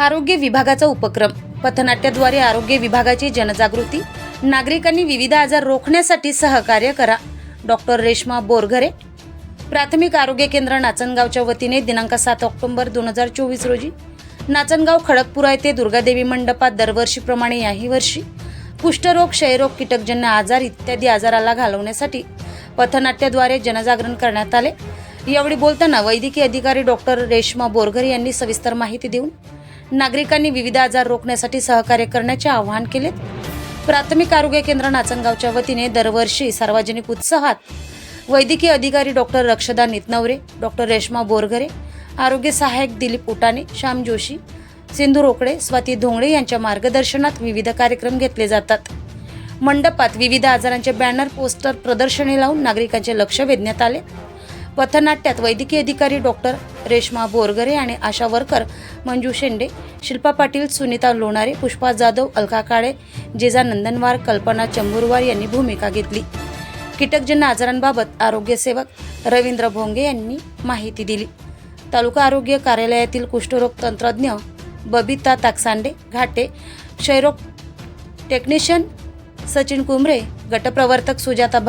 आरोग्य विभागाचा उपक्रम. पथनाट्याद्वारे आरोग्य विभागाची जनजागृती. नागरिकांनी विविध आजार रोखण्यासाठी सहकार्य करा. डॉक्टर रेश्मा बोरघरे. प्राथमिक आरोग्य केंद्र नाचनगावच्या वतीने दिनांक सात ऑक्टोबर दोन हजार चोवीस रोजी. नाचनगाव खडकपुरा येथे दुर्गादेवी मंडपात दरवर्षीप्रमाणे याही वर्षी. कुष्ठरोग क्षयरोग कीटकजन्य आजार इत्यादी आजाराला घालवण्यासाठी पथनाट्याद्वारे जनजागरण करण्यात आले. यावेळी बोलताना वैद्यकीय अधिकारी डॉक्टर रेश्मा बोरघरे यांनी सविस्तर माहिती देऊन नागरिकांनी विविध आजार रोखण्यासाठी सहकार्य करण्याचे आवाहन केले प्राथमिक आरोग्य केंद्र नाचनगावच्या वतीने दरवर्षी सार्वजनिक उत्साहात वैद्यकीय अधिकारी डॉक्टर रक्षदा नितनवरे डॉक्टर रेश्मा बोरघरे आरोग्य सहाय्यक दिलीप उटाणे श्याम जोशी सिंधू रोकडे स्वाती धोंगडे यांच्या मार्गदर्शनात विविध कार्यक्रम घेतले जातात. मंडपात विविध आजारांचे बॅनर पोस्टर प्रदर्शने लावून नागरिकांचे लक्ष वेधण्यात आले. पथनाट्यात वैद्यकीय अधिकारी डॉक्टर रेश्मा बोरगरे आणि आशा वर्कर मंजू शेंडे शिल्पा पाटील सुनीता लोणारे पुष्पा जाधव अलका काळे जेजा नंदनवार कल्पना चंबुरवार यांनी भूमिका घेतली. कीटकजन्य आजारांबाबत आरोग्यसेवक रवींद्र भोंगे यांनी माहिती दिली. तालुका आरोग्य कार्यालयातील कुष्ठरोग तंत्रज्ञ बबिता ताकसांडे घाटे क्षयरोग टेक्निशियन सचिन कुंभरे गटप्रवर्तक सुजाता भग